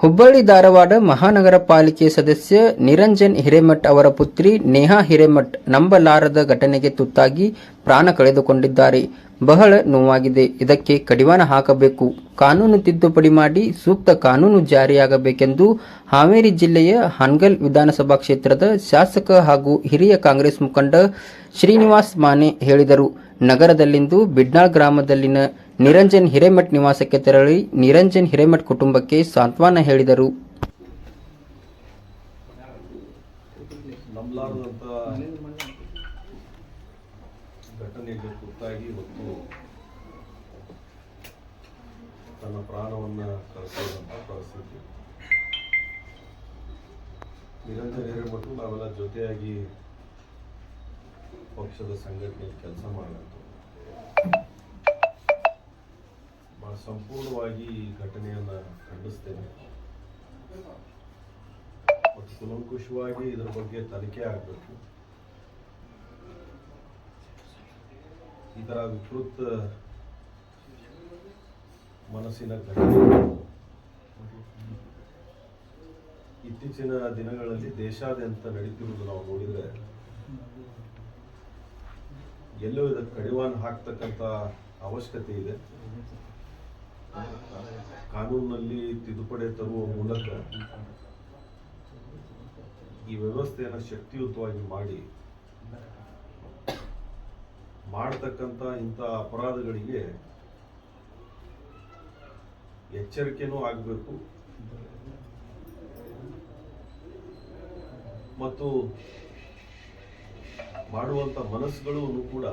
ಹುಬ್ಬಳ್ಳಿ ಧಾರವಾಡ ಮಹಾನಗರ ಪಾಲಿಕೆ ಸದಸ್ಯ ನಿರಂಜನ್ ಹಿರೇಮಠ್ ಅವರ ಪುತ್ರಿ ನೇಹಾ ಹಿರೇಮಠ್ ನಂಬಲಾರದ ಘಟನೆಗೆ ತುತ್ತಾಗಿ ಪ್ರಾಣ ಕಳೆದುಕೊಂಡಿದ್ದಾರೆ. ಬಹಳ ನೋವಾಗಿದೆ. ಇದಕ್ಕೆ ಕಡಿವಾಣ ಹಾಕಬೇಕು. ಕಾನೂನು ತಿದ್ದುಪಡಿ ಮಾಡಿ ಸೂಕ್ತ ಕಾನೂನು ಜಾರಿಯಾಗಬೇಕೆಂದು ಹಾವೇರಿ ಜಿಲ್ಲೆಯ ಹಾನಗಲ್ ವಿಧಾನಸಭಾ ಕ್ಷೇತ್ರದ ಶಾಸಕ ಹಾಗೂ ಹಿರಿಯ ಕಾಂಗ್ರೆಸ್ ಮುಖಂಡ ಶ್ರೀನಿವಾಸ್ ಮಾನೆ ಹೇಳಿದರು. ನಗರದಲ್ಲಿಂದು ಬಿಡ್ನಾಳ್ ಗ್ರಾಮದಲ್ಲಿನ ನಿರಂಜನ್ ಹಿರೇಮಠ್ ನಿವಾಸಕ್ಕೆ ತೆರಳಿ ನಿರಂಜನ್ ಹಿರೇಮಠ್ ಕುಟುಂಬಕ್ಕೆ ಸಾಂತ್ವನ ಹೇಳಿದರು. ನಿರಂಜನ ನಾವೆಲ್ಲ ಜೊತೆಯಾಗಿ ಪಕ್ಷದ ಸಂಘಟನೆ ಕೆಲಸ ಮಾಡಲಂತು ಸಂಪೂರ್ಣವಾಗಿ ಈ ಘಟನೆಯನ್ನು ಖಂಡಿಸ್ತೇನೆ. ಮತ್ತು ಕುಲಂಕುಷವಾಗಿ ಇದರ ಬಗ್ಗೆ ತನಿಖೆ ಆಗಬೇಕು. ಈ ಥರ ವಿಕೃತ ಮನಸ್ಸಿನ ಘಟನೆ. ಇತ್ತೀಚಿನ ದಿನಗಳಲ್ಲಿ ದೇಶಾದ್ಯಂತ ನಡೀತಿರುವುದು ನಾವು ನೋಡಿದರೆ ಎಲ್ಲೋ ಇದಕ್ಕೆ ಕಡಿವಾಣ ಹಾಕ್ತಕ್ಕಂಥ ಅವಶ್ಯಕತೆ ಇದೆ. ಕಾನೂನಿನಲ್ಲಿ ತಿದ್ದುಪಡಿ ತರುವ ಮೂಲಕ ಈ ವ್ಯವಸ್ಥೆಯನ್ನು ಶಕ್ತಿಯುತವಾಗಿ ಮಾಡಿ ಮಾಡತಕ್ಕಂಥ ಇಂಥ ಅಪರಾಧಗಳಿಗೆ ಎಚ್ಚರಿಕೆನೂ ಆಗಬೇಕು. ಮತ್ತು ಮಾಡುವಂಥ ಮನಸ್ಸುಗಳು ಕೂಡ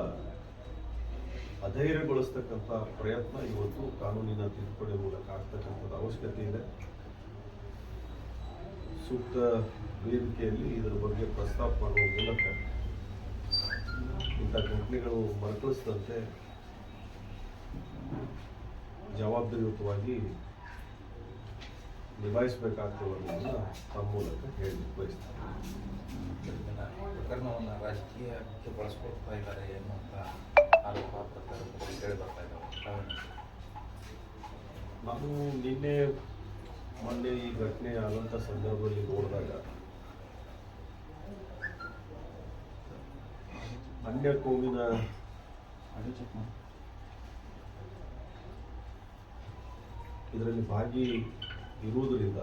ಅಧೈರ್ಯಗೊಳಿಸ್ತಕ್ಕಂಥ ಪ್ರಯತ್ನ ಇವತ್ತು ಕಾನೂನಿನ ತಿದ್ದುಪಡಿ ಮೂಲಕ ಆಗ್ತಕ್ಕಂಥದ್ದು ಅವಶ್ಯಕತೆ ಇದೆ. ಸೂಕ್ತ ವೇದಿಕೆಯಲ್ಲಿ ಇದರ ಬಗ್ಗೆ ಪ್ರಸ್ತಾಪ ಮಾಡುವ ಮೂಲಕ ಇಂಥ ಘಟನೆಗಳು ಮರುಕಳಿಸದಂತೆ ಜವಾಬ್ದಾರಿಯುತವಾಗಿ ನಿಭಾಯಿಸಬೇಕಾಗ್ತದೆ ತಮ್ಮ ಮೂಲಕ ಹೇಳಿ ಬಯಸ್ತಾರೆ ಪ್ರಕರಣವನ್ನು ರಾಜಕೀಯಕ್ಕೆ ಬಳಸ್ಕೊಳ್ತಾ ಇದ್ದಾರೆ ಎನ್ನುವಂಥ ನಾನು ನಿನ್ನೆ ಮೊನ್ನೆ ಈ ಘಟನೆ ಆದಂಥ ಸಂದರ್ಭದಲ್ಲಿ ನೋಡಿದಾಗ ಅನ್ಯ ಕೋಮಿನ ಇದರಲ್ಲಿ ಭಾಗಿ ಇರುವುದರಿಂದ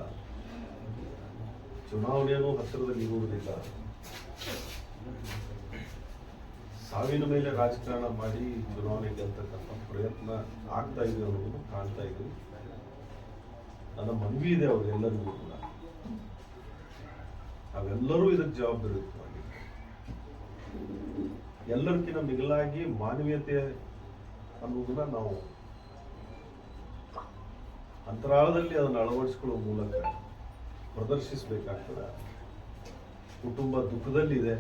ಚುನಾವಣೆಯನ್ನು ಹತ್ತಿರದಲ್ಲಿ ಇರುವುದರಿಂದ ಸಾವಿನ ಮೇಲೆ ರಾಜಕಾರಣ ಮಾಡಿ ಚುನಾವಣೆ ಗೆಲ್ತಕ್ಕಂಥ ಪ್ರಯತ್ನ ಆಗ್ತಾ ಇದೆ ಅನ್ನೋದನ್ನು ಕಾಣ್ತಾ ಇದ್ದೀವಿ ನನ್ನ ಮನವಿ ಇದೆ ಅವರೆಲ್ಲರಿಗೂ ಕೂಡ. ನಾವೆಲ್ಲರೂ ಇದಕ್ಕೆ ಜವಾಬ್ದಾರಿಯುತವಾಗಿ ಎಲ್ಲರಿಗಿಂತ ಮಿಗಿಲಾಗಿ ಮಾನವೀಯತೆ ಅನ್ನೋದನ್ನ ನಾವು ಅಂತರಾಳದಲ್ಲಿ ಅದನ್ನು ಅಳವಡಿಸ್ಕೊಳ್ಳುವ ಮೂಲಕ ಪ್ರದರ್ಶಿಸಬೇಕಾಗ್ತದೆ. ಕುಟುಂಬ ದುಃಖದಲ್ಲಿದೆ.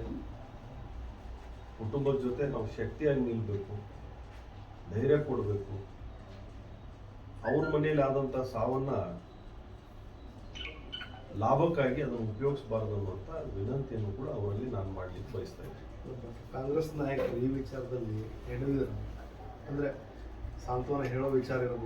ಕುಟುಂಬದ ಜೊತೆ ನಾವು ಶಕ್ತಿಯಾಗಿ ನಿಲ್ಲಬೇಕು ಧೈರ್ಯ ಕೊಡಬೇಕು. ಅವ್ರ ಮನೇಲಿ ಆದಂಥ ಸಾವನ್ನ ಲಾಭಕ್ಕಾಗಿ ಅದನ್ನು ಉಪಯೋಗಿಸಬಾರದು ಅನ್ನುವಂಥ ವಿನಂತಿಯನ್ನು ಕೂಡ ಅವರಲ್ಲಿ ನಾನು ಮಾಡಲಿಕ್ಕೆ ಬಯಸ್ತಾ ಇದ್ದೀನಿ. ಕಾಂಗ್ರೆಸ್ ನಾಯಕರು ಈ ವಿಚಾರದಲ್ಲಿ ಎಡವಿದರು ಅಂದ್ರೆ ಸಾಂತ್ವನ ಹೇಳೋ ವಿಚಾರ ಇರೋದು